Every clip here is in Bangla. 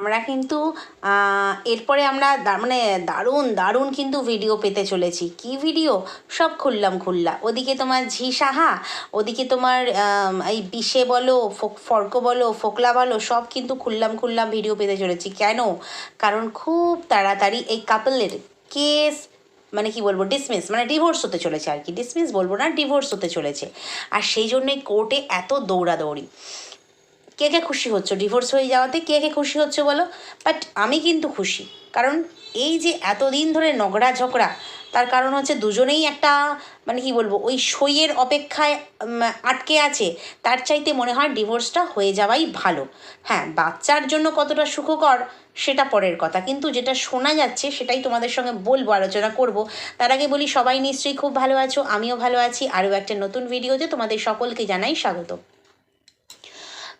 আমরা কিন্তু এরপরে আমরা মানে দারুণ দারুণ কিন্তু ভিডিও পেতে চলেছি। কি ভিডিও সব খুললাম, খুললা। ওদিকে তোমার ঝি সাহা, ওদিকে তোমার এই বিষে বলো ফর্ক বলো, ফোকলা বলো, সব কিন্তু খুললাম খুললাম ভিডিও পেতে চলেছি। কেন? কারণ খুব তাড়াতাড়ি এই কাপলের কেস মানে কি বলব ডিসমিস মানে ডিভোর্স হতে চলেছে আর কি। ডিসমিস বলব না ডিভোর্স হতে চলেছে। আর সেই জন্যই কোর্টে এত দৌড়াদৌড়ি। কে কে খুশি হচ্ছে? ডিভোর্স হয়ে যাওয়াতে কে কে খুশি হচ্ছে বলো? বাট আমি কিন্তু খুশি। কারণ এই যে এতদিন ধরে নগড়া ঝগড়া তার কারণ হচ্ছে দুজনেই একটা মানে কি বলব, ওই সইয়ের অপেক্ষায় আটকে আছে, তার চাইতে মনে হয় ডিভোর্সটা হয়ে যাওয়াই ভালো। হ্যাঁ বাচ্চার জন্য কতটা সুখকর, সেটা পরের কথা। কিন্তু যেটা শোনা যাচ্ছে, সেটাই তোমাদের সঙ্গে বলব, আলোচনা করব। তার আগে বলি, সবাই নিশ্চয়ই খুব ভালো আছো, আমিও ভালো আছি। আরও একটা নতুন ভিডিওতে তোমাদের সকলকে জানাই স্বাগত।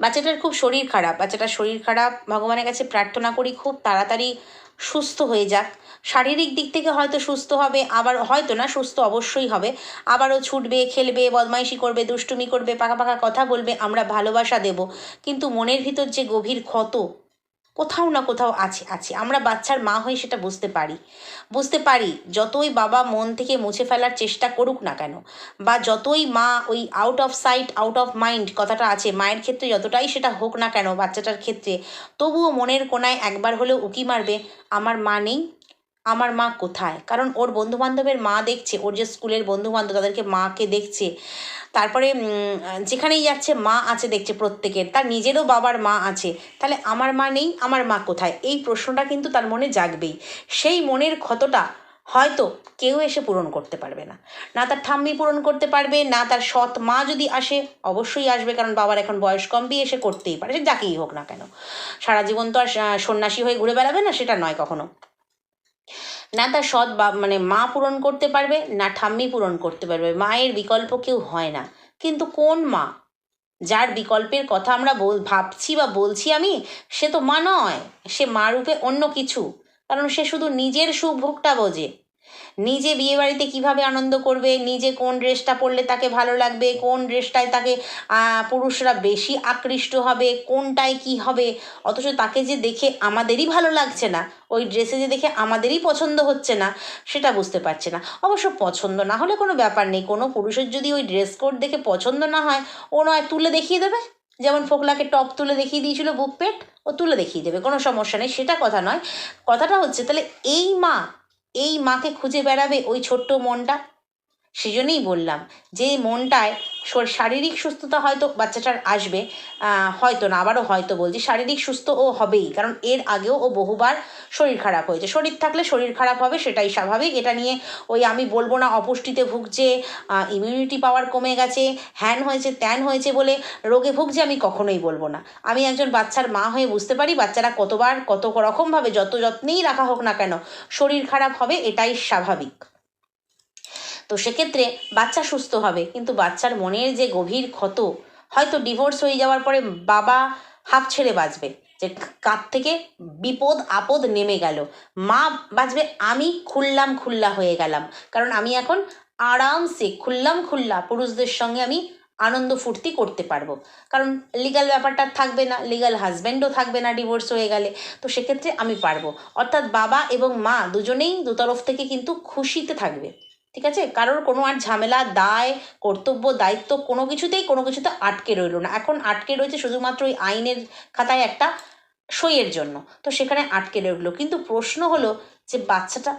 বাচ্চাটার খুব শরীর খারাপ, বাচ্চাটার শরীর খারাপ, ভগবানের কাছে প্রার্থনা করি খুব তাড়াতাড়ি সুস্থ হয়ে যাক। শারীরিক দিক থেকে হয়তো সুস্থ হবে, আবার হয়তো না, সুস্থ অবশ্যই হবে। আবারও ছুটবে, খেলবে, বদমাইশি করবে, দুষ্টুমি করবে, পাকা পাকা কথা বলবে, আমরা ভালোবাসা দেব। কিন্তু মনের ভিতর যে গভীর ক্ষত কোথাও না কোথাও আছে আছে। আমরা বাচ্চার মা হয়ে সেটা বুঝতে পারি। বুঝতে পারি, যতই বাবা মন থেকে মুছে ফেলার চেষ্টা করুক না কেন, বা যতই মা ওই out of sight out of mind কথাটা আছে, মায়ের ক্ষেত্রে যতটাই সেটা হোক না কেন বাচ্চাটার ক্ষেত্রে, তবুও মনের কোনায় একবার হলেও উকি মারবে, আমার মা নেই, আমার মা কোথায়? কারণ ওর বন্ধুবান্ধবের মা দেখছে, ওর যে স্কুলের বন্ধুবান্ধব তাদেরকে মাকে দেখছে তারপরে যেখানেই যাচ্ছে মা আছে দেখছে প্রত্যেকের, তার নিজেরও বাবার মা আছে। তাহলে আমার মা নেই, আমার মা কোথায়? এই প্রশ্নটা কিন্তু তার মনে জাগবেই। সেই মনের ক্ষতটা হয়তো কেউ এসে পূরণ করতে পারবে না। না তার ঠাম্মি পূরণ করতে পারবে, না তার সৎ মা যদি আসে, অবশ্যই আসবে, কারণ বাবার এখন বয়স কম, বিয়ে এসে করতেই পারে, সে যাকেই হোক না কেন। সারা জীবন তো আর সন্ন্যাসী হয়ে ঘুরে বেড়াবে না, সেটা নয় কখনো। না তার সৎ বা মানে মা পূরণ করতে পারবে, না ঠাম্মি পূরণ করতে পারবে। মায়ের বিকল্প কেউ হয় না। কিন্তু কোন মা? যার বিকল্পের কথা আমরা বল, ভাবছি বা বলছি আমি, সে তো মা নয়। সে মা রূপে অন্য কিছু। কারণ সে শুধু নিজের সুখভোগটা বোঝে। নিজে বিয়েবাড়িতে কীভাবে আনন্দ করবে? নিজে কোন ড্রেসটা পরলে তাকে ভালো লাগবে? কোন ড্রেসটায় তাকে পুরুষরা বেশি আকৃষ্ট হবে? কোনটায় কি হবে? অথচ তাকে যে দেখে আমাদেরই ভালো লাগছে না, ওই ড্রেসে যে দেখে আমাদেরই পছন্দ হচ্ছে না, সেটা বুঝতে পারছে না। অবশ্য পছন্দ না হলে কোনো ব্যাপার নেই। কোনো পুরুষের যদি ওই ড্রেস কোড দেখে পছন্দ না হয়, ও নয় তুলে দেখিয়ে দেবে? যেমন ফোকলাকে টপ তুলে দেখিয়ে দিয়েছিল বুক পেট, ও তুলে দেখিয়ে দেবে, কোনো সমস্যা নেই। সেটা কথা নয়। কথাটা হচ্ছে তাহলে এই মা এই মাকে খুঁজে বেড়াবে ওই ছোট্ট মনটা? সেজন্যই বললাম যে মনটায় শর- শারীরিক সুস্থতা হয়তো বাচ্চাটার আসবে হয়তো না, আবারও হয়তো বলছি, শারীরিক সুস্থ ও হবেই, কারণ এর আগেও ও বহুবার শরীর খারাপ হয়েছে। শরীর থাকলে শরীর খারাপ হবে, সেটাই স্বাভাবিক। এটা নিয়ে ওই আমি বলব না, অপুষ্টিতে ভুগছে ইমিউনিটি পাওয়ার কমে গেছে, হ্যান হয়েছে, ত্যান হয়েছে বলে রোগে ভুগছে আমি কখনোই বলব না। আমি একজন বাচ্চার মা হয়ে বুঝতে পারি, বাচ্চারা কতবার কত রকমভাবে যত যত্নেই রাখা হোক না কেন, শরীর খারাপ হবে, এটাই স্বাভাবিক। তো সেক্ষেত্রে বাচ্চা সুস্থ হবে। কিন্তু বাচ্চার মনের যে গভীর ক্ষত, হয়তো ডিভোর্স হয়ে যাওয়ার পরে বাবা হাফ ছেড়ে বাঁচবে। যে কাঁধ থেকে বিপদ, আপদ নেমে গেল। মা বাঁচবে, আমি খুললাম খুল্লা হয়ে গেলাম। কারণ আমি এখন আরামসে খুললাম খুল্লা পুরুষদের সঙ্গে আমি আনন্দ ফুর্তি করতে পারব। কারণ লিগাল ব্যাপারটা থাকবে না লিগাল হাজব্যান্ডও থাকবে না ডিভোর্স হয়ে গেলে। তো সেক্ষেত্রে আমি পারব। অর্থাৎ বাবা এবং মা দুজনেই দুতরফ থেকে কিন্তু খুশিতে থাকবে। ঠিক আছে? কারোর কোনো আর ঝামেলা, দায়, কর্তব্য, দায়িত্ব কোনো কিছুতেই কোনো কিছুতে আটকে রইল না। এখন আটকে রয়েছে শুধুমাত্র ওই আইনের খাতায় একটা সইয়ের জন্য। তো সেখানে আটকে রইল। কিন্তু প্রশ্ন হলো যে বাচ্চাটা,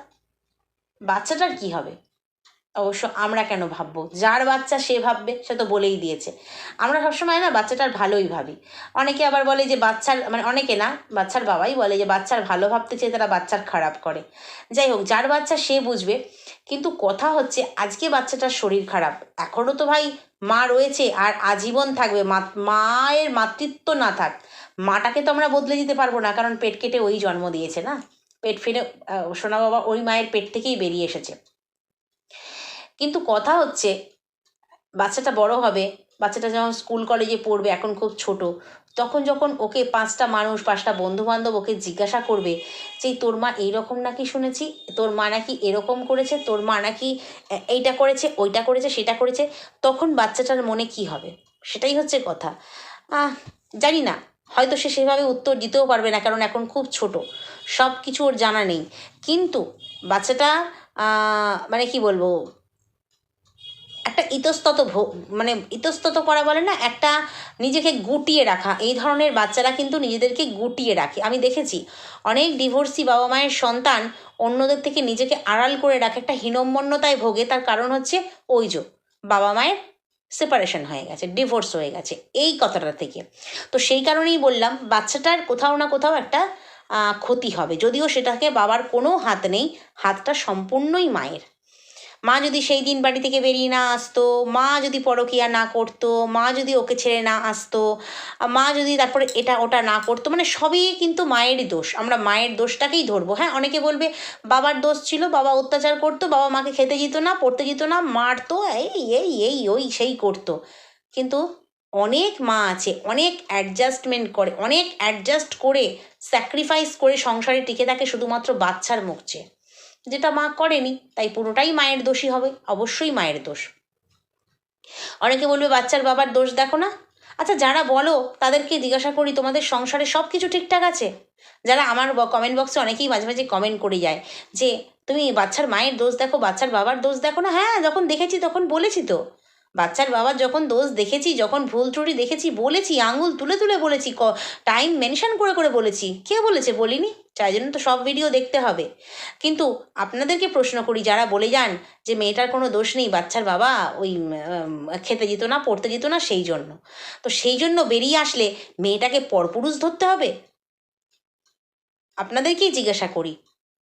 বাচ্চাটার কি হবে? অবশ্য আমরা কেন ভাববো? যার বাচ্চা সে ভাববে, সে তো বলেই দিয়েছে। আমরা সবসময় না বাচ্চাটার ভালোই ভাবি। অনেকে আবার বলে যে বাচ্চার মানে অনেকে না, বাচ্চার বাবাই বলে যে বাচ্চার ভালো ভাবতে চেয়ে তারা বাচ্চার খারাপ করে। যাই হোক, যার বাচ্চা সে বুঝবে, কিন্তু কথা হচ্ছে আজকে বাচ্চাটার শরীর খারাপ। এখনও তো ভাই মা রয়েছে আর আজীবন থাকবে মায়ের মাতৃত্ব না থাক। মাটাকে তো আমরা বদলে দিতে পারব না, কারণ পেট কেটে ওই জন্ম দিয়েছে না? পেট ফিরে সোনা বাবা ওই মায়ের পেট থেকেই বেরিয়ে এসেছে। কিন্তু কথা হচ্ছে, বাচ্চাটা বড় হবে, বাচ্চাটা যখন স্কুল কলেজে পড়বে, এখন খুব ছোট, তখন যখন ওকে পাঁচটা মানুষ, পাঁচটা বন্ধু বান্ধব ওকে জিজ্ঞাসা করবে যে, তোর মা এইরকম নাকি শুনেছি? তোর মা নাকি এরকম করেছে? তোর মা নাকি এইটা করেছে, ওইটা করেছে, সেটা করেছে? তখন বাচ্চাটার মনে কি হবে? সেটাই হচ্ছে কথা। জানি না, হয়তো সে সেভাবে উত্তর দিতেও পারবে না, কারণ এখন খুব ছোট সব কিছু ওর জানা নেই। কিন্তু বাচ্চাটা মানে কি বলব একটা ইতস্তত মানে ইতস্তত করা বলে না, একটা নিজেকে গুটিয়ে রাখা। এই ধরনের বাচ্চারা কিন্তু নিজেদেরকে গুটিয়ে রাখে। আমি দেখেছি অনেক ডিভোর্সি বাবা মায়ের সন্তান অন্যদের থেকে নিজেকে আড়াল করে রাখে, একটা হীনম্মন্যতায় ভোগে। তার কারণ হচ্ছে ওই যে বাবা মায়ের সেপারেশন হয়ে গেছে ডিভোর্স হয়ে গেছে, এই কথাটা থেকে। তো সেই কারণেই বললাম, বাচ্চাটার কোথাও না কোথাও একটা ক্ষতি হবে। যদিও সেটাকে বাবার কোনো হাত নেই, হাতটা সম্পূর্ণই মায়ের। মা যদি সেই দিন বাড়ি থেকে বেরিয়ে না আসতো, মা যদি পরকিয়া না করতো, মা যদি ওকে ছেড়ে না আসতো, মা যদি তারপরে এটা ওটা না করতো মানে সবই কিন্তু মায়েরই দোষ। আমরা মায়ের দোষটাকেই ধরবো। হ্যাঁ অনেকে বলবে বাবার দোষ ছিল, বাবা অত্যাচার করতো, বাবা মাকে খেতে দিত না, পড়তে দিত না, মারতো, এই এই এই, ওই, সেই করতো। কিন্তু অনেক মা আছে, অনেক অ্যাডজাস্টমেন্ট করে, অনেক অ্যাডজাস্ট করে স্যাক্রিফাইস করে সংসারে টিকে থাকে শুধুমাত্র বাচ্চার মুখ চেয়ে। যেটা মা করেনি, তাই পুরোটাই মায়ের দোষী হবে, অবশ্যই মায়ের দোষ। অনেকে বলবে, বাচ্চার বাবার দোষ দেখো না? আচ্ছা যারা বলো, তাদেরকে জিজ্ঞাসা করি, তোমাদের সংসারে সব কিছু ঠিকঠাক আছে? যারা আমার কমেন্ট বক্সে অনেকেই মাঝে মাঝে কমেন্ট করে যায়, যে, তুমি বাচ্চার মায়ের দোষ দেখো, বাচ্চার বাবার দোষ দেখো না? হ্যাঁ যখন দেখেছি তখন বলেছি তো। বাচ্চার বাবার যখন দোষ দেখেছি, যখন ভুল ত্রুটি দেখেছি, বলেছি, আঙুল তুলে তুলে বলেছি, ক টাইম মেনশন করে করে বলেছি। কে বলেছে বলিনি? তাই জন্য তো সব ভিডিও দেখতে হবে। কিন্তু আপনাদেরকে প্রশ্ন করি, যারা বলে যান যে মেয়েটার কোনো দোষ নেই, বাচ্চার বাবা ওই খেতে যেত না, পড়তে যেত না, সেই জন্য। তো সেই জন্য বেরিয়ে আসলে মেয়েটাকে পরপুরুষ ধরতে হবে? আপনাদেরকেই জিজ্ঞাসা করি।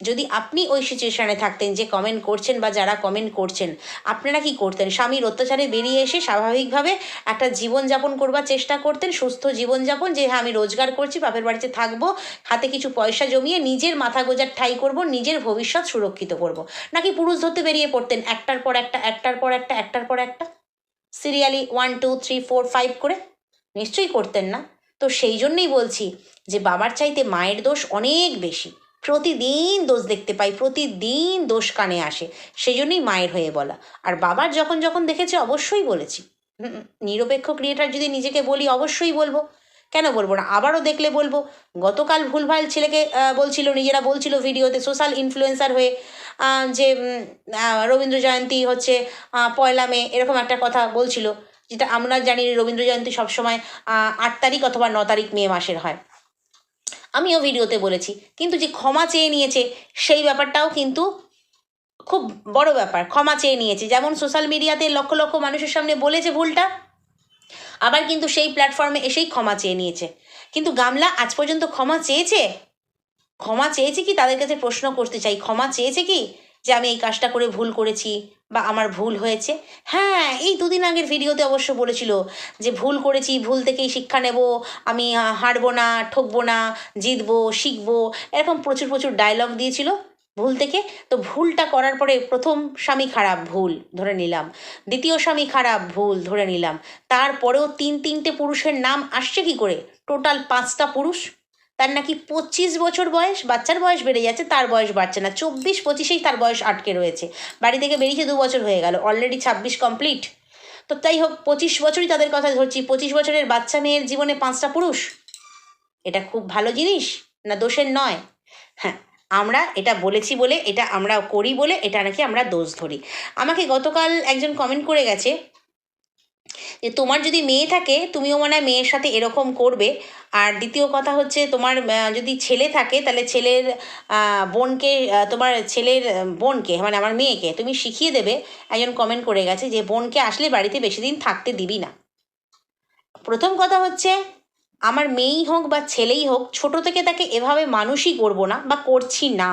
যদি আপনি ওই সিচুয়েশানে থাকতেন যে কমেন্ট করছেন বা যারা কমেন্ট করছেন, আপনারা কি করতেন? স্বামীর অত্যাচারে বেরিয়ে এসে স্বাভাবিকভাবে একটা জীবনযাপন করবার চেষ্টা করতেন, সুস্থ জীবনযাপন, যে হ্যাঁ আমি রোজগার করছি, বাপের বাড়িতে থাকব, হাতে কিছু পয়সা জমিয়ে নিজের মাথা গোজার ঠাই করব, নিজের ভবিষ্যৎ সুরক্ষিত করব। নাকি পুরুষ ধরতে বেরিয়ে পড়তেন, একটার পর একটা, একটার পর একটা, একটার পর একটা? Serially one two three four five করে? নিশ্চয়ই করতেন না। তো সেই জন্যই বলছি যে বাবার চাইতে মায়ের দোষ অনেক বেশি। প্রতিদিন দোষ দেখতে পাই, প্রতিদিন দোষ কানে আসে সেই জন্যই মায়ের হয়ে বলা। আর বাবার যখন যখন দেখেছে, অবশ্যই বলেছি। নিরপেক্ষ ক্রিয়েটার যদি নিজেকে বলি, অবশ্যই বলব। কেন বলব না? আবারও দেখলে বলব, গতকাল ভুলভাল ছেলেকে বলছিল, নিজেরা বলছিল ভিডিওতে সোশ্যাল ইনফ্লুয়েন্সার হয়ে যে রবীন্দ্র জয়ন্তী হচ্ছে পয়লা মে, এরকম একটা কথা বলছিল, যেটা আমরা জানি রবীন্দ্র জয়ন্তী সবসময় আট তারিখ অথবা ন তারিখ মে মাসের হয়। আমিও ভিডিওতে বলেছি, কিন্তু যে ক্ষমা চেয়ে নিয়েছে, সেই ব্যাপারটাও কিন্তু খুব বড় ব্যাপার, ক্ষমা চেয়ে নিয়েছে। যেমন সোশ্যাল মিডিয়াতে লক্ষ লক্ষ মানুষের সামনে বলেছে ভুলটা, আবার কিন্তু সেই প্ল্যাটফর্মে এসেই ক্ষমা চেয়ে নিয়েছে। কিন্তু গামলা, আজ পর্যন্ত ক্ষমা চেয়েছে? ক্ষমা চেয়েছে কি? তাদের কাছে প্রশ্ন করতে চাই, ক্ষমা চেয়েছে কি? যে আমি এই কাজটা করে ভুল করেছি বা আমার ভুল হয়েছে। হ্যাঁ এই দুদিন আগের ভিডিওতে অবশ্য বলেছিল যে ভুল করেছি, ভুল থেকেই শিক্ষা নেব, আমি হারবো না, ঠকবো না, জিতবো, শিখব, এরকম প্রচুর প্রচুর ডায়লগ দিয়েছিল ভুল থেকে। তো ভুলটা করার পরে প্রথম স্বামী খারাপ ভুল ধরে নিলাম, দ্বিতীয় স্বামী খারাপ ভুল ধরে নিলাম, তারপরেও তিন তিনটে পুরুষের নাম আসছে কি করে? টোটাল পাঁচটা পুরুষ। তার নাকি পঁচিশ বছর বয়স, বাচ্চার বয়স বেড়ে যাচ্ছে, তার বয়স বাড়ছে না। চব্বিশ পঁচিশেই তার বয়স আটকে রয়েছে। বাড়ি থেকে বেরিয়েছে দু বছর হয়ে গেল অলরেডি ছাব্বিশ কমপ্লিট তো তাই হোক, পঁচিশ বছরই তাদের কথা ধরছি। পঁচিশ বছরের বাচ্চা মেয়ের জীবনে পাঁচটা পুরুষ? এটা খুব ভালো জিনিস না দোষের নয়? হ্যাঁ আমরা এটা বলেছি বলে, এটা আমরা করি বলে, এটা নাকি আমরা দোষ ধরি। আমাকে গতকাল একজন কমেন্ট করে গেছে যে তোমার যদি মেয়ে থাকে, তুমিও মনে হয় মেয়ের সাথে এরকম করবে। আর দ্বিতীয় কথা হচ্ছে তোমার যদি ছেলে থাকে, তাহলে ছেলের বোনকে তোমার ছেলের বোনকে মানে আমার মেয়েকে তুমি শিখিয়ে দেবে। একজন কমেন্ট করে গেছে যে, বোনকে আসলে বাড়িতে বেশি দিন থাকতে দিবি না। প্রথম কথা হচ্ছে, আমার মেয়েই হোক বা ছেলেই হোক, ছোট থেকে তাকে এভাবে মানুষই করব না বা করছি না।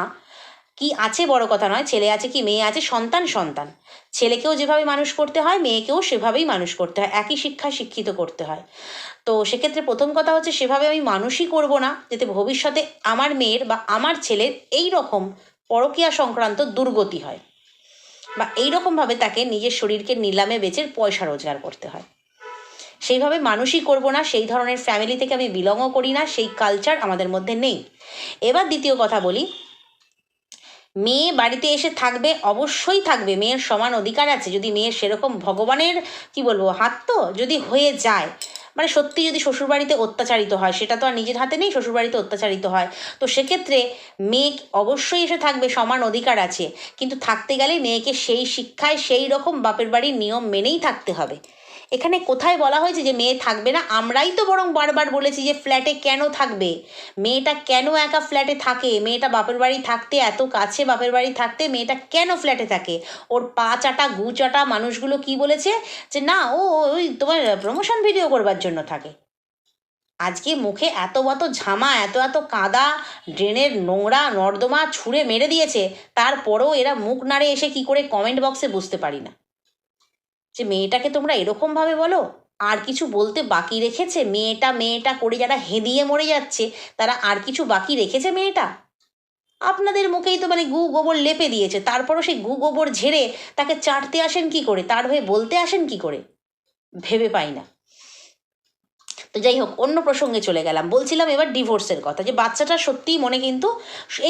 কি আছে বড় কথা নয়, ছেলে আছে কি মেয়ে আছে, সন্তান সন্তান। ছেলেকেও যেভাবে মানুষ করতে হয়, মেয়েকেও সেভাবেই মানুষ করতে হয়, একই শিক্ষা শিক্ষিত করতে হয়। তো সেক্ষেত্রে প্রথম কথা হচ্ছে, সেভাবে আমি মানুষই করব না, যাতে ভবিষ্যতে আমার মেয়ের বা আমার ছেলের এই রকম পরকীয়া সংক্রান্ত দুর্গতি হয়। বা এই রকমভাবে তাকে নিজের শরীরকে নিলামে বেচে পয়সা রোজগার করতে হয়। সেইভাবে মানুষই করব না, সেই ধরনের ফ্যামিলি থেকে আমি বিলংও করি না, সেই কালচার আমাদের মধ্যে নেই। এবার দ্বিতীয় কথা বলি মেয়ে বাড়িতে এসে থাকবে, অবশ্যই থাকবে। মেয়ের সমান অধিকার আছে। যদি মেয়ের সেরকম ভগবানের, কি বলব, হাত তো যদি হয়ে যায় মানে সত্যি যদি শ্বশুরবাড়িতে অত্যাচারিত হয়, সেটা তো আর নিজের হাতে নেই, শ্বশুরবাড়িতে অত্যাচারিত হয়। তো সেক্ষেত্রে মেয়ে অবশ্যই এসে থাকবে, সমান অধিকার আছে। কিন্তু থাকতে গেলে মেয়েকে সেই শিক্ষায় সেই রকম বাপের বাড়ির নিয়ম মেনেই থাকতে হবে। এখানে কোথায় বলা হয়েছে যে মেয়ে থাকবে না? আমরাই তো বরং বারবার বলেছি যে ফ্ল্যাটে কেন থাকবে? মেয়েটা কেন একা ফ্ল্যাটে থাকে? মেয়েটা বাপের বাড়ি থাকতে, এত কাছে বাপের বাড়ি থাকতে মেয়েটা কেন ফ্ল্যাটে থাকে? ওর পা চাটা, গু চাটা মানুষগুলো কি বলেছে? যে না, ও ওই তোমার প্রমোশন ভিডিও করবার জন্য থাকে। আজকে মুখে এত এত ঝামা, এত এত কাদা, ড্রেনের নোংরা, নর্দমা ছুঁড়ে মেরে দিয়েছে। তারপরেও এরা মুখ নাড়ে এসে কি করে কমেন্ট বক্সে বুঝতে পারি না। যে মেয়েটাকে তোমরা এরকমভাবে বলো? আর কিছু বলতে বাকি রেখেছে? মেয়েটা মেয়েটা করে যারা হেদিয়ে মরে যাচ্ছে, তারা আর কিছু বাকি রেখেছে মেয়েটা? আপনাদের মুখেই তো মানে গু গোবর লেপে দিয়েছে। তারপরও সেই গু গোবর ঝেড়ে তাকে চাটতে আসেন কি করে? তার হয়ে বলতে আসেন কি করে? ভেবে পাই না। তো যাই হোক, অন্য প্রসঙ্গে চলে গেলাম। বলছিলাম এবার ডিভোর্সের কথা যে বাচ্চাটা সত্যিই মনে কিন্তু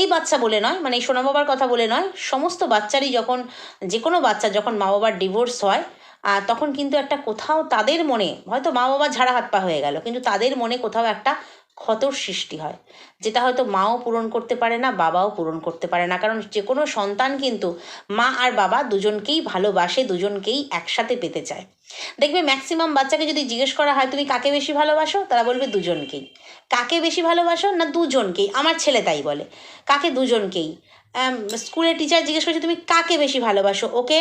এই বাচ্চা বলে নয় মানে এই সোনা বাবার কথা বলে নয়, সমস্ত বাচ্চারই যখন যে কোনো বাচ্চা যখন মা বাবার ডিভোর্স হয় তখন কিন্তু একটা কোথাও তাদের মনে, হয়তো মা বাবা ঝাড়া হাত পা হয়ে গেল, কিন্তু তাদের মনে কোথাও একটা ক্ষতর সৃষ্টি হয়, যেটা হয়তো মাও পূরণ করতে পারে না, বাবাও পূরণ করতে পারে না। কারণ যে কোনো সন্তান কিন্তু মা আর বাবা দুজনকেই ভালোবাসে, দুজনকেই একসাথে পেতে চায়। দেখবে ম্যাক্সিমাম বাচ্চাকে যদি জিজ্ঞেস করা হয়, তুমি কাকে বেশি ভালোবাসো? তারা বলবে, দুজনকেই। কাকে বেশি ভালোবাসো? না, দুজনকেই। আমার ছেলে তাই বলে। কাকে দুজনকেই? স্কুলের টিচার জিজ্ঞেস করছে, তুমি কাকে বেশি ভালোবাসো? ওকে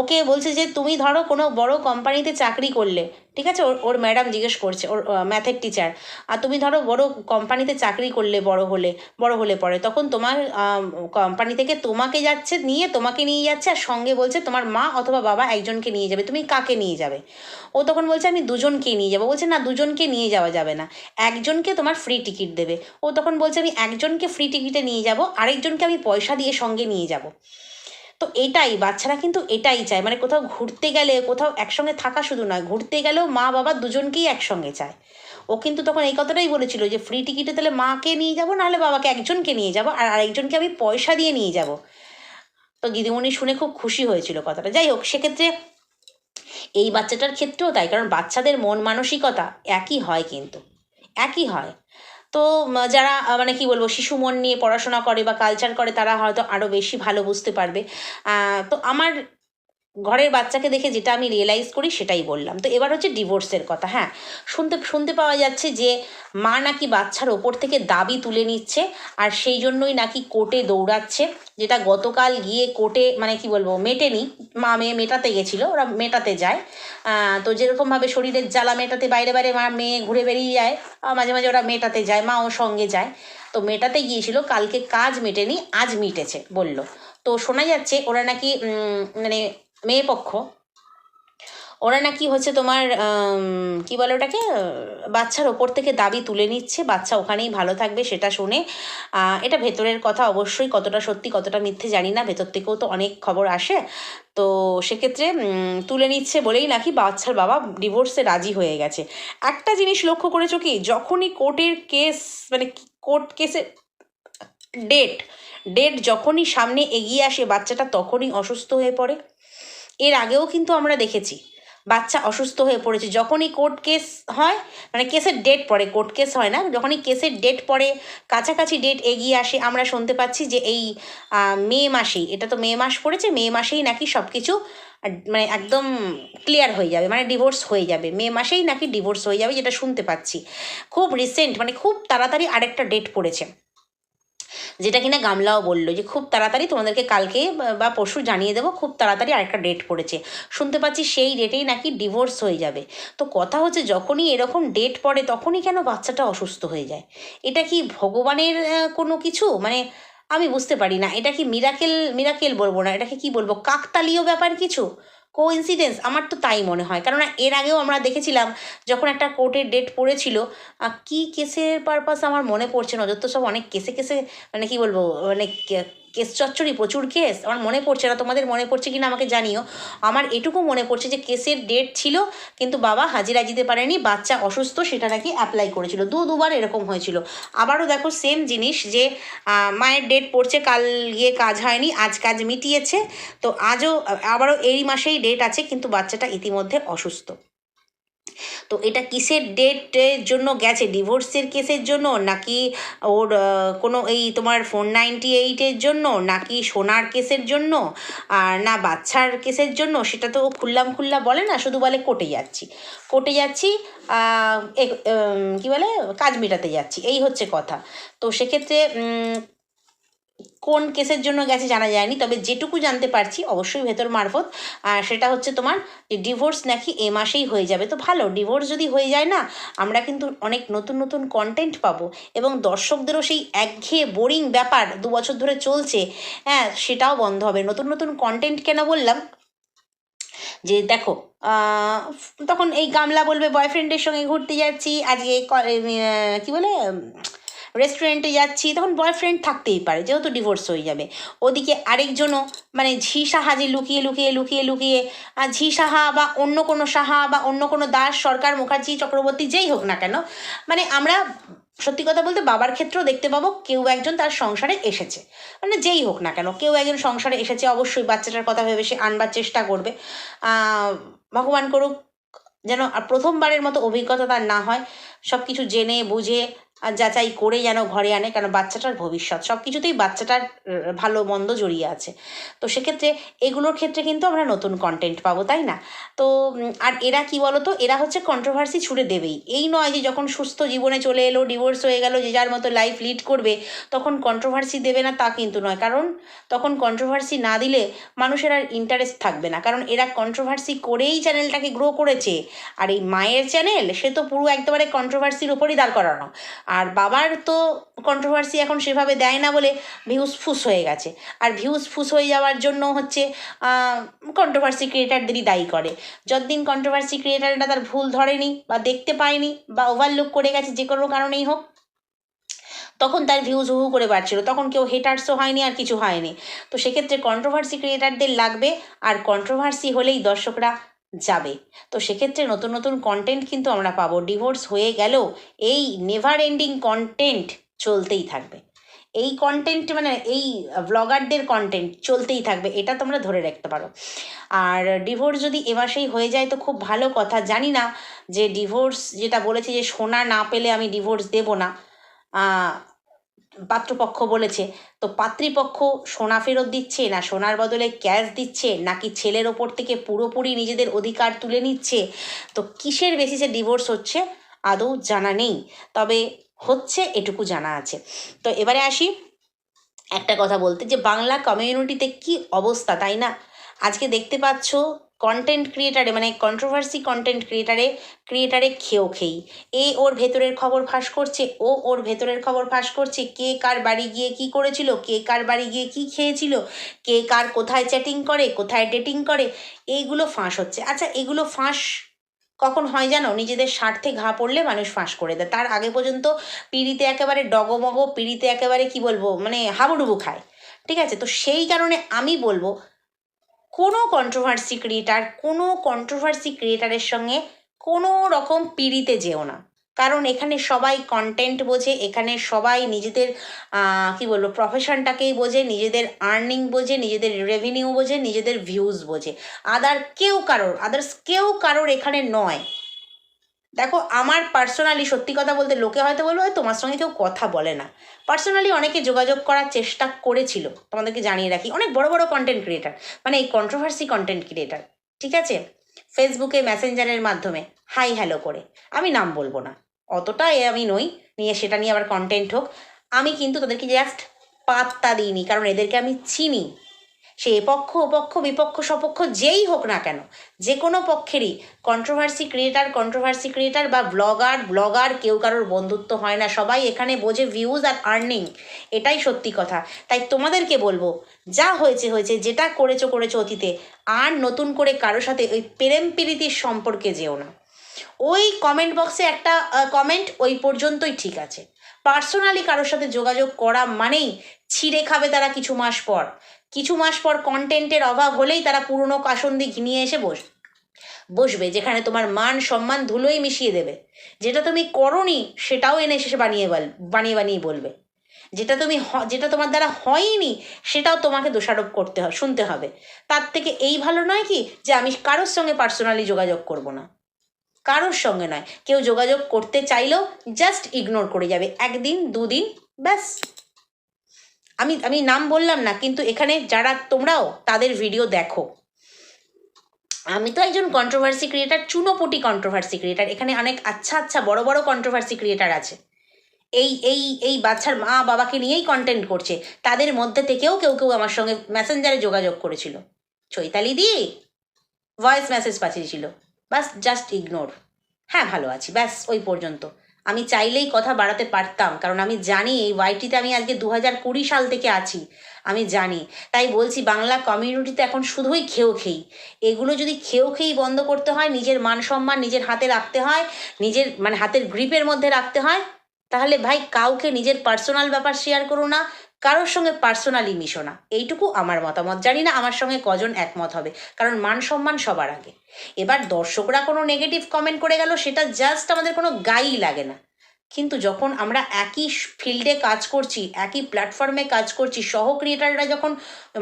ওকে বলছে যে, তুমি ধরো কোনো বড় কোম্পানিতে চাকরি করলে। ঠিক আছে? ওর ওর ম্যাডাম জিজ্ঞেস করছে, ওর ম্যাথের টিচার আর তুমি ধরো বড় কোম্পানিতে চাকরি করলে বড় হলে বড় হলে পরে, তখন তোমার কোম্পানি থেকে তোমাকে যাচ্ছে, নিয়ে তোমাকে নিয়ে যাচ্ছে, আর সঙ্গে বলছে তোমার মা অথবা বাবা একজনকে নিয়ে যাবে, তুমি কাকে নিয়ে যাবে? ও তখন বলছে, আমি দুজনকে নিয়ে যাব। বলছে, না, দুজনকে নিয়ে যাওয়া যাবে না, একজনকে তোমার ফ্রি টিকিট দেবে। ও তখন বলছে, আমি একজনকে ফ্রি টিকিটে নিয়ে যাব, আরেকজনকে আমি পয়সা দিয়ে সঙ্গে নিয়ে যাব। তো এটাই, বাচ্চারা কিন্তু এটাই চায়। মানে কোথাও ঘুরতে গেলে, কোথাও একসঙ্গে থাকা শুধু নয়, ঘুরতে গেলেও মা বাবা দুজনকেই একসঙ্গে চায়। ও কিন্তু তখন এই কথাটাই বলেছিল যে ফ্রি টিকিটে তাহলে মাকে নিয়ে যাব, নাহলে বাবাকে একজনকে নিয়ে যাব, আর আরেকজনকে আমি পয়সা দিয়ে নিয়ে যাব। তো দিদিমণি শুনে খুব খুশি হয়েছিল কথাটা। যাই হোক, সেক্ষেত্রে এই বাচ্চাটার ক্ষেত্রেও তাই, কারণ বাচ্চাদের মন মানসিকতা একই হয় কিন্তু, একই হয়। তো যারা মানে কি বলব শিশু মন নিয়ে পড়াশোনা করে বা কালচার করে, তারা হয়তো আরও বেশি ভালো বুঝতে পারবে। তো আমার ঘরের বাচ্চাকে দেখে যেটা আমি রিয়েলাইজ করি সেটাই বললাম। তো এবার হচ্ছে ডিভোর্সের কথা হ্যাঁ। শুনতে শুনতে পাওয়া যাচ্ছে যে মা নাকি বাচ্চার ওপর থেকে দাবি তুলে নিচ্ছে আর সেই জন্যই নাকি কোর্টে দৌড়াচ্ছে, যেটা গতকাল গিয়ে কোর্টে মানে কি বলব, মেটেনি। মা মেয়ে মেটাতে গেছিল, ওরা মেটাতে যায়। তো যেরকমভাবে শরীরের জ্বালা মেটাতে বাইরে বাইরে মা মেয়ে ঘুরে বেরিয়ে যায় মাঝে মাঝে ওরা মেটাতে যায়, মাও সঙ্গে যায়। তো মেটাতে গিয়েছিল, কালকে কাজ মেটেনি, আজ মিটেছে বলল। তো শোনা যাচ্ছে ওরা নাকি মানে মেয়ে পক্ষ। ওরা নাকি হচ্ছে তোমার কি বলে ওটাকে? বাচ্চার ওপর থেকে দাবি তুলে নিচ্ছে, বাচ্চা ওখানেই ভালো থাকবে সেটা শুনে। এটা ভেতরের কথা অবশ্যই, কতটা সত্যি, কতটা মিথ্যে জানি না, ভেতর থেকেও তো অনেক খবর আসে। তো সেক্ষেত্রে তুলে নিচ্ছে বলেই নাকি বাচ্চার বাবা ডিভোর্সে রাজি হয়ে গেছে। একটা জিনিস লক্ষ্য করেছ কি? যখনই কোর্টের কেস মানে কোর্ট কেসে ডেট ডেট যখনই সামনে এগিয়ে আসে বাচ্চাটা, তখনই অসুস্থ হয়ে পড়ে। এর আগেও কিন্তু আমরা দেখেছি। বাচ্চা অসুস্থ হয়ে পড়েছে। যখনই কোর্ট কেস হয় মানে কেসের ডেট পড়ে, কোর্ট কেস হয় না, যখনই কেসের ডেট পড়ে, কাছাকাছি ডেট এগিয়ে আসে, আমরা শুনতে পাচ্ছি যে এই মে মাসেই, এটা তো মে মাস পড়েছে, মে মাসেই নাকি সব কিছু মানে একদম ক্লিয়ার হয়ে যাবে মানে ডিভোর্স হয়ে যাবে। মে মাসেই নাকি ডিভোর্স হয়ে যাবে, যেটা শুনতে পাচ্ছি। খুব রিসেন্ট মানে খুব তাড়াতাড়ি আরেকটা ডেট পড়েছে। যেটা কিনা গামলাও বলল যে খুব তাড়াতাড়ি তোমাদেরকে কালকে, বা- পরশু জানিয়ে দেবো, খুব তাড়াতাড়ি আরেকটা ডেট পড়েছে। শুনতে পাচ্ছি সেই ডেটেই নাকি ডিভোর্স হয়ে যাবে। তো কথা হচ্ছে যখনই এরকম ডেট পড়ে তখনই কেন বাচ্চাটা অসুস্থ হয়ে যায়? এটা কি ভগবানের কোনো কিছু? মানে আমি বুঝতে পারি না। এটা কি মিরাকেল মিরাকেল বলব না? এটাকে কি বলব? কাকতালীয় ব্যাপার কিছু? কোইন্সিডেন্স আমার তো তাই মনে হয়। কেননা এর আগেও আমরা দেখেছিলাম, যখন একটা কোর্টের ডেট পড়েছিল কি কেসের পারপাস আমার মনে পড়ছে না। যত সব অনেক কেসে কেসে মানে কি বলব মানে কেস চচ্চড়ি, প্রচুর কেস। আমার মনে পড়ছে না, তোমাদের মনে পড়ছে কিনা আমাকে জানিও। আমার এটুকু মনে পড়ছে যে, কেসের ডেট ছিল, কিন্তু বাবা হাজিরা দিতে পারেনি, বাচ্চা অসুস্থ, সেটা নাকি অ্যাপ্লাই করেছিল। দু, দুবার এরকম হয়েছিল। আবারও দেখো সেম জিনিস যে মায়ের ডেট পড়ছে, কাল গিয়ে কাজ হয়নি, আজ কাজ মিটিয়েছে। তো আজও, আবারও এই মাসেই ডেট আছে, কিন্তু বাচ্চাটা ইতিমধ্যে অসুস্থ। তো এটা কিসের ডেটের জন্য গেছে? ডিভোর্সের কেসের জন্য? নাকি ওর কোনো এই তোমার ফোর নাইনটি এইটের জন্য? নাকি সোনার কেসের জন্য? আর না বাচ্চার কেসের জন্য? সেটা তো খুললাম খুল্লা বলে না, শুধু বলে কোর্টে যাচ্ছি। কোর্টে যাচ্ছি কি বলে? কাজ মেটাতে যাচ্ছি। এই হচ্ছে কথা। তো সেক্ষেত্রে কোন কেসের জন্য গেছে জানা যায়নি, তবে যেটুকু জানতে পারছি অবশ্যই ভেতর মারফত সেটা হচ্ছে তোমার যে ডিভোর্স নাকি এ মাসেই হয়ে যাবে। তো ভালো ডিভোর্স যদি হয়ে যায় না, আমরা কিন্তু অনেক নতুন নতুন কন্টেন্ট পাবো এবং দর্শকদেরও সেই একঘেয়ে বোরিং ব্যাপার দু বছর ধরে চলছে হ্যাঁ সেটাও বন্ধ হবে। নতুন নতুন কন্টেন্ট কেন বললাম? যে দেখো তখন এই গামলা বলবে বয়ফ্রেন্ডের সঙ্গে ঘুরতে যাচ্ছি, আজকে কি বলে রেস্টুরেন্টে যাচ্ছি, তখন বয়ফ্রেন্ড থাকতেই পারে, যেহেতু ডিভোর্স হয়ে যাবে। ওদিকে আরেকজনও মানে ঝি সাহা যে লুকিয়ে লুকিয়ে লুকিয়ে লুকিয়ে ঝি সাহা বা অন্য কোনো সাহা বা অন্য কোনো দাস, সরকার, মুখার্জি, চক্রবর্তী, যেই হোক না কেন মানে আমরা সত্যি কথা বলতে বাবার ক্ষেত্রেও দেখতে পাবো কেউ একজন তার সংসারে এসেছে। মানে যেই হোক না কেন, কেউ একজন সংসারে এসেছে, অবশ্যই বাচ্চাটার কথা ভেবে সে আনবার চেষ্টা করবে। ভগবান করুক, যেন আর প্রথমবারের মতো অভিজ্ঞতা তার না হয় সব কিছু জেনে, বুঝে যাচাই করে যেন ঘরে আনে কারণ বাচ্চাটার ভবিষ্যৎ সব কিছুতেই বাচ্চাটার ভালো মন্দ জড়িয়ে আছে। তো সেক্ষেত্রে এগুলোর ক্ষেত্রে কিন্তু আমরা নতুন কন্টেন্ট পাবো, তাই না? তো আর এরা কি বলতো? এরা হচ্ছে কন্ট্রোভার্সি ছুড়ে দেবেই। এই নয় যে যখন সুস্থ জীবনে চলে এলো ডিভোর্স হয়ে গেল, যে যার মতো লাইফ লিড করবে, তখন কন্ট্রোভার্সি দেবে না, তা কিন্তু নয়। কারণ তখন কন্ট্রোভার্সি না দিলে মানুষের আর ইন্টারেস্ট থাকবে না। কারণ এরা কন্ট্রোভার্সি করেই চ্যানেলটাকে গ্রো করেছে। আর এই মায়ের চ্যানেল সে তো পুরো একেবারে কন্ট্রোভার্সির ওপরই দাঁড় করানো। আর বাবার তো কন্ট্রোভার্সি এখন সেভাবে দেয় না বলে ভিউজ ফুস হয়ে গেছে। আর ভিউজ ফুস হয়ে যাওয়ার জন্য হচ্ছে কন্ট্রোভার্সি ক্রিয়েটারদেরই দায়ী করে। যতদিন কন্ট্রোভার্সি ক্রিয়েটাররা তার ভুল ধরেনি বা দেখতে পায়নি বা ওভারলুক করে গেছে যে কোনো কারণেই হোক, তখন তার ভিউজ হু করে বাড়ছিল। তখন কেউ হেটার্সও হয়নি আর কিছু হয়নি। তো সেক্ষেত্রে কন্ট্রোভার্সি ক্রিয়েটারদের লাগবে। আর কন্ট্রোভার্সি হলেই দর্শকরা যাবে। তো সেক্ষেত্রে নতুন নতুন কন্টেন্ট কিন্তু আমরা পাবো। ডিভোর্স হয়ে গেলেও এই নেভার এন্ডিং কন্টেন্ট চলতেই থাকবে। এই কন্টেন্ট মানে এই ব্লগারদের কন্টেন্ট চলতেই থাকবে, এটা তোমরা ধরে রাখতে পারো। আর ডিভোর্স যদি এ মাসেই হয়ে যায় তো খুব ভালো কথা। জানি না যে ডিভোর্স যেটা বলেছে যে সোনা না পেলে আমি ডিভোর্স দেব না। পাত্রপক্ষ বলেছে, তো পাত্রীপক্ষ সোনা ফেরত দিচ্ছে না সোনার বদলে ক্যাশ দিচ্ছে নাকি ছেলের ওপর থেকে পুরোপুরি নিজেদের অধিকার তুলে নিচ্ছে? তো কিসের বেসিসে ডিভোর্স হচ্ছে আদৌ জানা নেই, তবে হচ্ছে এটুকু জানা আছে। তো এবারে আসি একটা কথা বলতে, যে বাংলা কমিউনিটিতে কি অবস্থা, তাই না? আজকে দেখতে পাচ্ছ কন্টেন্ট ক্রিয়েটারে মানে কন্ট্রোভার্সি কন্টেন্ট ক্রিয়েটারে ক্রিয়েটারে খেয়েও খেই। এ ওর ভেতরের খবর ফাঁস করছে, ও ওর ভেতরের খবর ফাঁস করছে, কে কার বাড়ি গিয়ে কি করেছিল, কে কার বাড়ি গিয়ে কি খেয়েছিল, কে কার কোথায় চ্যাটিং করে, কোথায় ডেটিং করে এইগুলো ফাঁস হচ্ছে। আচ্ছা এগুলো ফাঁস কখন হয় জানো? নিজেদের স্বার্থে ঘা পড়লে মানুষ ফাঁস করে দেয়। তার আগে পর্যন্ত পিড়িতে একেবারে ডগমগ, পিড়িতে একেবারে কি বলব? মানে হাবুডুবু খায়। ঠিক আছে? তো সেই কারণে আমি বলব কোনো কন্ট্রোভার্সি ক্রিয়েটার কোনো কন্ট্রোভার্সি ক্রিয়েটারের সঙ্গে কোনো রকম পিড়িতে যেও না। কারণ এখানে সবাই কন্টেন্ট বোঝে, এখানে সবাই নিজেদের কি বলব প্রফেশনটাকেই বোঝে, নিজেদের আর্নিং বোঝে, নিজেদের রেভিনিউ বোঝে, নিজেদের ভিউজ বোঝে। আদার কেউ কারোর আদার্স কেউ কারোর এখানে নয়। দেখো, আমার পার্সোনালি সত্যি কথা বলতে লোকে হয়তো বলবে তোমার সঙ্গে কেউ কথা বলে না। পার্সোনালি অনেকে যোগাযোগ করার চেষ্টা করেছিল, তোমাদেরকে জানিয়ে রাখি। অনেক বড় বড় কন্টেন্ট ক্রিয়েটার মানে এই কন্ট্রোভার্সি কন্টেন্ট ক্রিয়েটার ঠিক আছে? ফেসবুকে মেসেঞ্জারের মাধ্যমে হাই হ্যালো করে। আমি নাম বলব না। অতটা এ আমি নই, নিয়ে সেটা নিয়ে আবার কন্টেন্ট হোক। আমি কিন্তু তাদেরকে জাস্ট পাত্তা দিইনি, কারণ এদেরকে আমি চিনি। সে এপক্ষ ওপক্ষ বিপক্ষ, সপক্ষ, যেই হোক না কেন, যে কোনো পক্ষেরই কন্ট্রোভার্সি ক্রিয়েটার কন্ট্রোভার্সি ক্রিয়েটার বা ব্লগার ব্লগার কেউ কারোর বন্ধুত্ব হয় না। সবাই এখানে বোঝে ভিউজ আর আর্নিং এটাই সত্যি কথা। তাই তোমাদেরকে বলব, যা হয়েছে হয়েছে, যেটা করেছ করেছ অতীতে, আর নতুন করে কারোর সাথে ওই প্রেম প্রীতির সম্পর্কে যেও না। ওই কমেন্ট বক্সে একটা কমেন্ট ওই পর্যন্তই ঠিক আছে। পার্সোনালি কারোর সাথে যোগাযোগ করা মানেই ছিঁড়ে খাবে তারা কিছু মাস পর। কিছু মাস পর কন্টেন্টের অভাব হলেই তারা পুরনো কাসন্দি ঘিনিয়ে এসে বস, বসবে, যেখানে তোমার মান সম্মান ধুলোই মিশিয়ে দেবে। যেটা তুমি করনি, সেটাও এনে এসে বানিয়ে বানিয়ে বানিয়ে বলবে। যেটা তুমি যেটা তোমার দ্বারা হয়নি, সেটাও তোমাকে দোষারোপ করতে হবে শুনতে হবে। তার থেকে এই ভালো নয় কি, যে আমি কারোর সঙ্গে পার্সোনালি যোগাযোগ করব না। কারোর সঙ্গে নয়। কেউ যোগাযোগ করতে চাইলেও জাস্ট ইগনোর করে যাবে। একদিন, দুদিন, ব্যাস। আমি আমি নাম বললাম না, কিন্তু এখানে যারা তোমরাও তাদের ভিডিও দেখো। আমি তো একজন কন্ট্রোভার্সি ক্রিয়েটার চুনোপুটি কন্ট্রোভার্সি ক্রিয়েটার এখানে অনেক আচ্ছা আচ্ছা বড় বড় কন্ট্রোভার্সি ক্রিয়েটার আছে। এই এই এই বাচ্চার মা বাবাকে নিয়েই কন্টেন্ট করছে। তাদের মধ্যে থেকেও কেউ কেউ আমার সঙ্গে মেসেঞ্জারে যোগাযোগ করেছিল। চৈতালি দি ভয়েস মেসেজ পাঠিয়েছিল। বাস জাস্ট ইগনোর হ্যাঁ ভালো আছি। ব্যাস, ওই পর্যন্ত। আমি চাইলেই কথা বাড়াতে পারতাম, কারণ আমি জানি এই ওয়াইটিতে আমি আজকে দু হাজার কুড়ি সাল থেকে আছি, আমি জানি। তাই বলছি, বাংলা কমিউনিটিতে এখন শুধুই খেয়েও খেই। এগুলো যদি খেয়েও খেয়েই বন্ধ করতে হয়, নিজের মান সম্মান নিজের হাতে রাখতে হয়, নিজের মানে হাতের গ্রিপের মধ্যে রাখতে হয়, তাহলে ভাই কাউকে নিজের পার্সোনাল ব্যাপার শেয়ার করো না কারোর সঙ্গে পার্সোনালি মিশো না। এইটুকু আমার মতামত। জানি না আমার সঙ্গে কজন একমত হবে, কারণ মান সম্মান সবার আগে। এবার দর্শকরা কোনো নেগেটিভ কমেন্ট করে গেল, সেটা জাস্ট আমাদের কোনো গাই লাগে না। কিন্তু যখন আমরা একই ফিল্ডে কাজ করছি, একই প্ল্যাটফর্মে কাজ করছি সহ ক্রিয়েটাররা যখন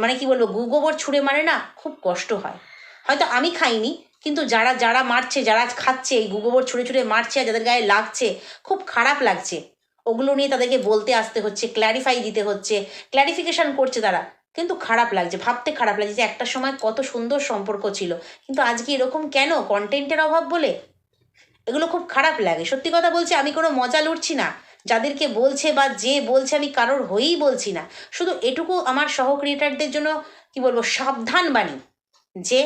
মানে কি বলব গুগোবর ছুঁড়ে মারে না, খুব কষ্ট হয়। হয়তো আমি খাইনি, কিন্তু যারা যারা মারছে, যারা খাচ্ছে, এই গুগোবর ছুঁড়ে ছুঁড়ে মারছে আর যাদের গায়ে লাগছে, খুব খারাপ লাগছে। ওগুলো নিয়ে তাদেরকে বলতে আসতে হচ্ছে ক্ল্যারিফাই দিতে হচ্ছে ক্ল্যারিফিকেশন করছে তারা। কিন্তু খারাপ লাগছে, ভাবতে খারাপ লাগছে যে একটা সময় কত সুন্দর সম্পর্ক ছিল। কিন্তু আজকে এরকম কেন? কন্টেন্টের অভাব বলে? এগুলো খুব খারাপ লাগে। সত্যি কথা বলছি, আমি কোনো মজা লুটছি না। যাদেরকে বলছে বা যে বলছে আমি কারোর হয়েই বলছি না। শুধু এটুকু আমার সহ ক্রিয়েটারদের জন্য, কি বলব, সাবধান বাণী যে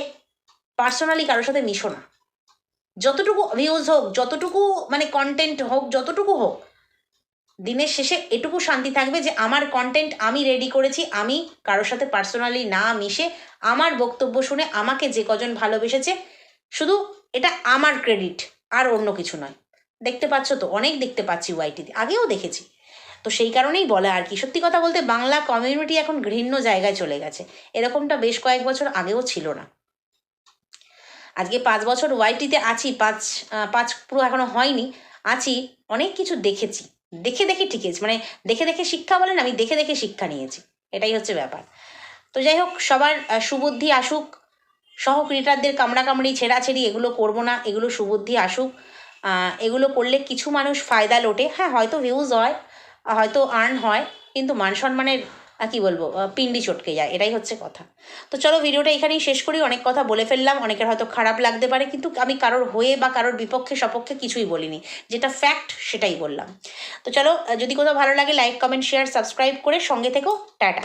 পার্সোনালি কারোর সাথে মিশো না। যতটুকু ভিউজ হোক, যতটুকু মানে কন্টেন্ট হোক, যতটুকু হোক দিনের শেষে এটুকু শান্তি থাকবে যে আমার কন্টেন্ট আমি রেডি করেছি, আমি কারোর সাথে পার্সোনালি না মিশে আমার বক্তব্য শুনে আমাকে যে কজন ভালোবেসেছে, শুধু এটা আমার ক্রেডিট আর অন্য কিছু নয়। দেখতে পাচ্ছ তো, অনেক দেখতে পাচ্ছি ওয়াইটিতে আগেও দেখেছি। তো সেই কারণেই বলা আর কি, সত্যি কথা বলতে বাংলা কমিউনিটি এখন ঘৃণ্য জায়গায় চলে গেছে। এরকমটা বেশ কয়েক বছর আগেও ছিল না। আজকে পাঁচ বছর ওয়াইটিতে আছি, পাঁচ পাঁচ পুরো এখনও হয়নি, আছি, অনেক কিছু দেখেছি। দেখে দেখে ঠিকেছি মানে দেখে দেখে শিক্ষা বলেন, আমি দেখে দেখে শিক্ষা নিয়েছি। এটাই হচ্ছে ব্যাপার। তো যাই হোক, সবার সুবুদ্ধি আসুক সহ ক্রেটারদের কামড়া কামড়ি ছেঁড়াছেড়ি, এগুলো করব না, এগুলো সুবুদ্ধি আসুক। এগুলো করলে কিছু মানুষ ফায়দা লোটে। হ্যাঁ হয়তো ভিউজ হয়, হয়তো আর্ন হয়, কিন্তু মান সম্মানের কি বলব পিন্ডি চটকে যায়, এটাই হচ্ছে কথা। তো চলো ভিডিওটা এখানেই শেষ করি, অনেক কথা বলে ফেললাম, অনেকের হয়তো খারাপ লাগতে পারে, কিন্তু আমি কারোর হয়ে বা কারোর বিপক্ষে, সপক্ষে কিছুই বলিনি, যেটা ফ্যাক্ট সেটাই বললাম। তো চলো যদি কোথাও ভালো লাগে লাইক কমেন্ট শেয়ার সাবস্ক্রাইব করে সঙ্গে থেকেও টাটা।